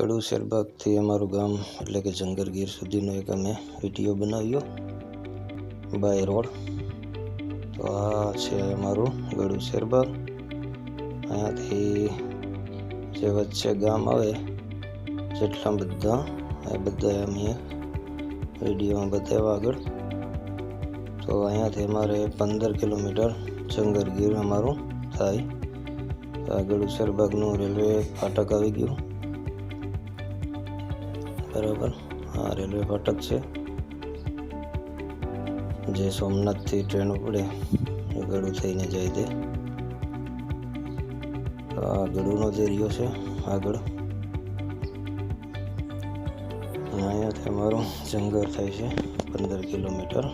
કડુ શેરબાગથી અમારું ગામ, એટલે કે જંગરગીર સુધીનો એક અમે વીડિયો બનાવ્યો, બાય રોડ. તો આ છે અમારું ગળુ શેરબાગ અહીંયાથી જે વચ્ચે ગામ આવે, જેટલા બધા, એ બધા અમે વિડીયોમાં બતાવ્યા આગળ. તો અહીંયાથી અમારે પંદર કિલોમીટર જંગરગીર અમારું થાય. તો આ ગળુ શેરબાગનું રેલવે ફાટક આવી ગયું. બરાબર. આ રેલવે ફાટક છે. જે સોમનાથથી ટ્રેન ઉપડે, એ ગળું થઈને જાય તે આ ગળુનો જ એરિયો છે, આગળ. અહીંયાથી અમારું જંગર થાય છે, પંદર કિલોમીટર.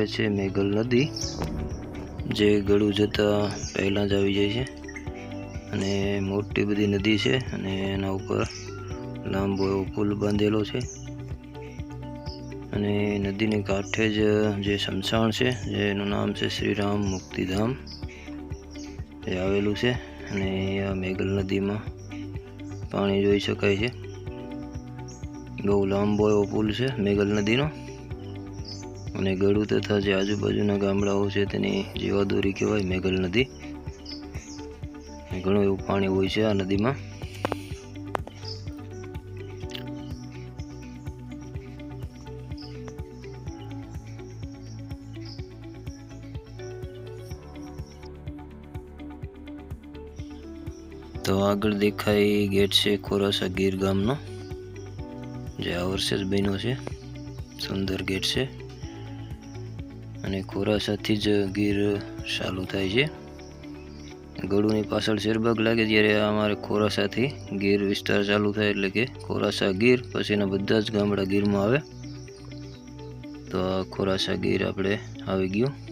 આવે છે મેઘલ નદી, જે ગળું જતા પહેલાં જ આવી જાય છે. અને મોટી બધી નદી છે અને એના ઉપર લાંબો એવો પુલ બાંધેલો છે. અને નદીની કાંઠે જ જે શમશાણ છે, જેનું નામ છે શ્રીરામ મુક્તિધામ, એ આવેલું છે. અને આ મેઘલ નદીમાં પાણી જોઈ શકાય છે. બહુ લાંબો એવો પુલ છે મેઘલ નદીનો. અને ગળું તથા જે આજુબાજુના ગામડાઓ છે તેની જીવાદોરી કહેવાય, મેઘલ નદી. ઘણું એવું પાણી હોય છે આ નદીમાં. તો આગળ દેખાય ગેટ છે ખોરાસા ગીર ગામનો, જે આ વર્ષે જ બન્યો છે. સુંદર ગેટ છે. અને ખોરાસાથી જ ગીર ચાલુ થાય છે. ગળુની પાછળ શેરબાગ લાગે ત્યારે અમારે ખોરાસાથી ગીર વિસ્તાર ચાલુ થાય એટલે કે ખોરાસા ગીર પછીના બધા જ ગામડા ગીરમાં આવે. તો આ ખોરાસા ગીર આપણે આવી ગયું.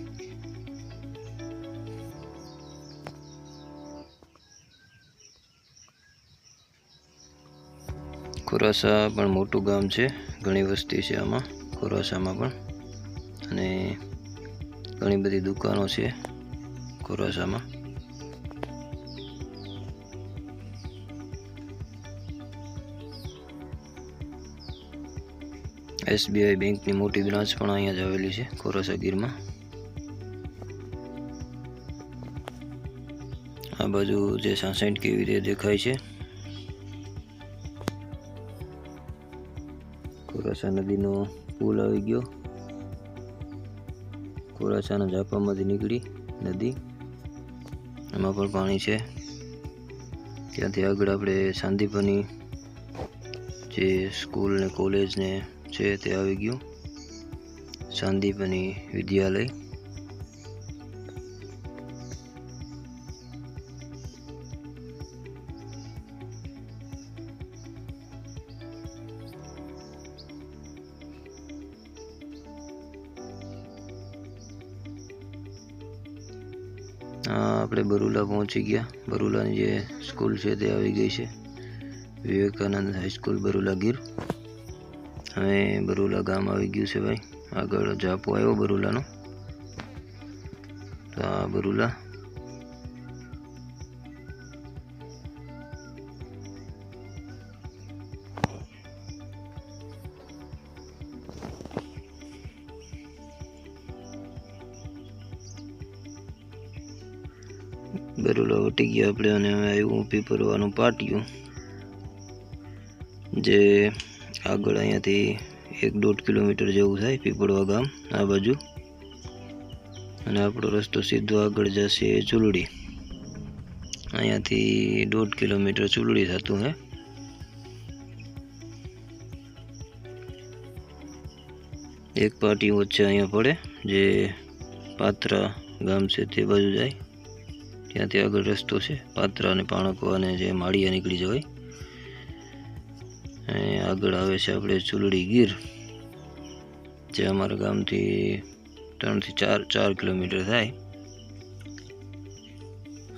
ખોરાસા પણ મોટું ગામ છે, ઘણી વસ્તી છે આમાં, ખોરાસામાં પણ. અને ઘણી બધી દુકાનો છે ખોરાસામાં. એસબીઆઈ બેંકની મોટી બ્રાન્ચ પણ અહીંયા જ આવેલી છે, ખોરાસા ગીરમાં. આ બાજુ જે સાસેન્ટ કેવી રીતે દેખાય છે? ખોરાસા નદીનો પુલ આવી ગયો. ખોરાસાના ઝાપામાંથી નીકળી નદી. એમાં પણ પાણી છે. ત્યાંથી આગળ આપણે સાંદીપની જે સ્કૂલ ને કોલેજ ને છે તે આવી ગયું. સાંદીપની વિદ્યાલય. આપણે બરુલા પહોંચી ગયા. બરુલાની જે સ્કૂલ છે તે આવી ગઈ છે. Vivekananda high school Barula Gir. હવે બરુલા ગામ આવી ગયું છે ભાઈ. આગળ જાપો આવ્યો બરુલાનો. તો આ બરુલા બરુલા વટી ગયા આપણે અને આવ્યું ભરવાનું પાટિયું. જે આગળ અહીંયાથી એક દોઢ કિલોમીટર જેવું થાય પીપળવા ગામ, આ બાજુ. અને આપણો રસ્તો સીધો આગળ જશે ચૂલડી. અહીંયાથી દોઢ કિલોમીટર ચૂલડી થતું હે. એક પાટી વચ્ચે અહીંયા પડે, જે પાત્રા ગામ છે તે બાજુ જાય. ત્યાંથી આગળ રસ્તો છે, પાત્રા અને પાણકો અને જે માળિયા નીકળી જવાય. અને આગળ આવે છે આપણે ચુલડી ગીર, જે અમારા ગામથી ત્રણથી ચાર ચાર કિલોમીટર થાય.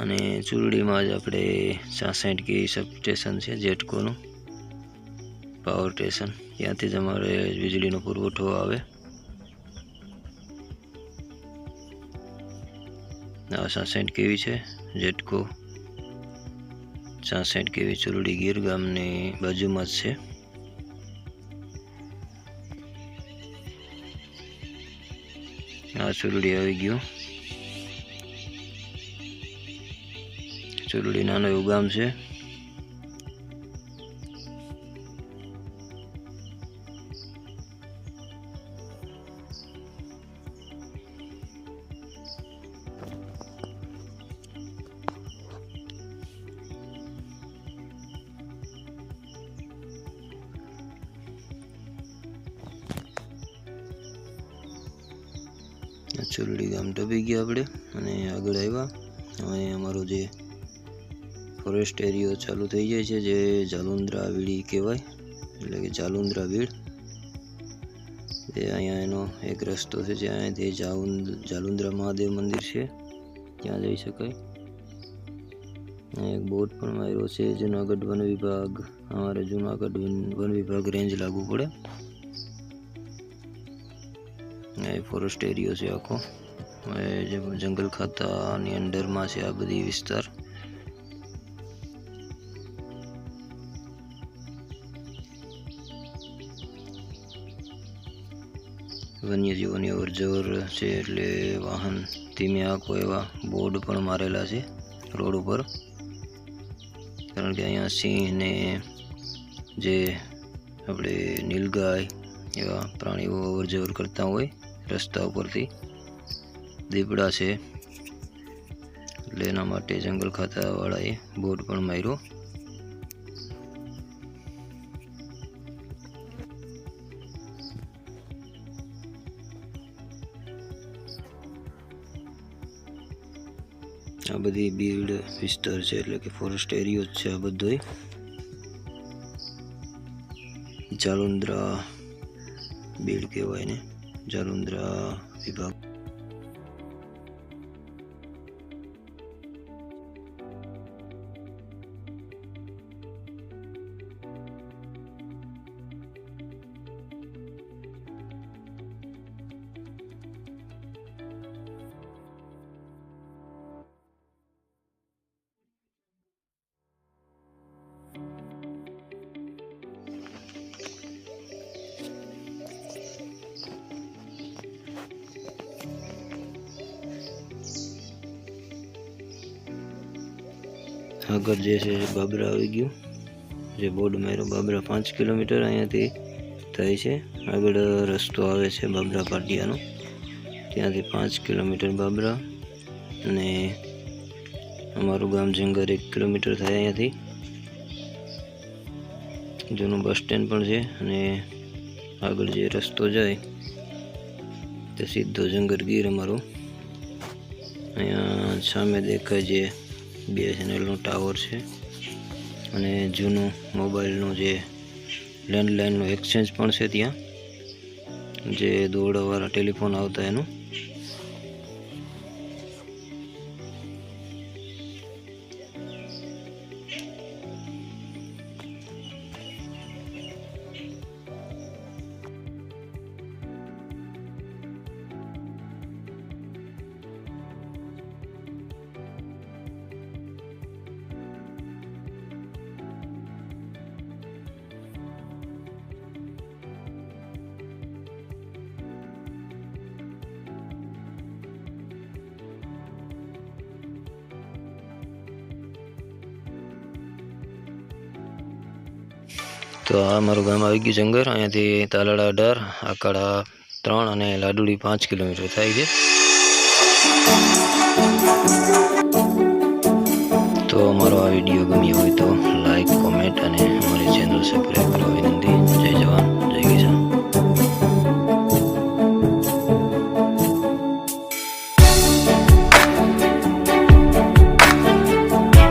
અને ચુરડીમાં જ આપણે સાસઠ કે સબ સ્ટેશન છે, જેટકોનું પાવર સ્ટેશન ત્યાંથી જ અમારે વીજળીનો પુરવઠો આવે. આ સાસઠ કેવી છે? જેટકો સાસઠ કેવી ચુરડી ગીર ગામની બાજુમાં જ છે. આ ચુરડી આવી ગયું. ચુરડી નાનું એવું ગામ છે. ચુરડી ગામ ડબી ગયા આપણે અને આગળ આવ્યા. હવે અમારો જે ફોરેસ્ટ એરિયો ચાલુ થઈ જાય છે, જે જાલુંદ્રા વીડી કહેવાય, એટલે કે જાલુંદ્રા વીડ. એ અહીંયા એનો એક રસ્તો છે જ્યાં અહીંયાથી જાઉન, જાલુંદ્રા મહાદેવ મંદિર છે, ત્યાં જઈ શકાય. એક બોટ પણ માર્યો છે, જુનાગઢ વન વિભાગ, અમારે જુનાગઢ વન વિભાગ રેન્જ લાગુ પડે. ફોરેસ્ટ એરિયો છે આખો. જંગલ ખાતાની અંડરમાં છે આ બધી વિસ્તાર. વન્યજીવોની અવર જવર છે એટલે વાહન ધીમે આંકો એવા બોર્ડ પણ મારેલા છે રોડ ઉપર. કારણ કે અહીંયા સિંહ ને જે આપણે નીલગાય એવા પ્રાણીઓ અવર જવર કરતા હોય રસ્તા ઉપરથી. દીપડા છે. એટલે એના માટે જંગલ ખાતાવાળાએ બોર્ડ પણ માર્યો. આ બધી બીડ વિસ્તાર છે, એટલે કે ફોરેસ્ટ એરિયો જ છે આ બધોય. જાલુંદ્રા બીડ કહેવાય ને જાલુંદ્રા વિભાગ આગળ જે છે બાબરા આવી ગયું. જે બોર્ડ માર્યો, બાબરા પાંચ કિલોમીટર અહીંયાથી થાય છે. આગળ રસ્તો આવે છે બાબરા પાટિયાનો. ત્યાંથી પાંચ કિલોમીટર બાબરા અને અમારું ગામ જંગર એક કિલોમીટર થાય અહીંયાથી. જૂનું બસ સ્ટેન્ડ પણ છે અને આગળ જે રસ્તો જાય તે સીધો જંગર ગીર અમારો. અહીંયા સામે દેખાય છે બીએસએનએલનો ટાવર છે. અને જૂનું મોબાઈલનું જે લેન્ડલાઇનનું એક્સચેન્જ પણ છે ત્યાં. જે દોરડાવાળા ટેલિફોન આવતા એનું. તો આ મારું ગામ આવી ગયું જંગર. અહીંયાથી તાલાળા અઢાર આકાળા ત્રણ અને લાડુડી પાંચ કિલોમીટર થાય છે. તો અમારો આ વીડિયો ગમ્યો હોય તો લાઈક કોમેન્ટ અને અમારી ચેનલ સબસ્ક્રાઈબ કરવા વિનંતી.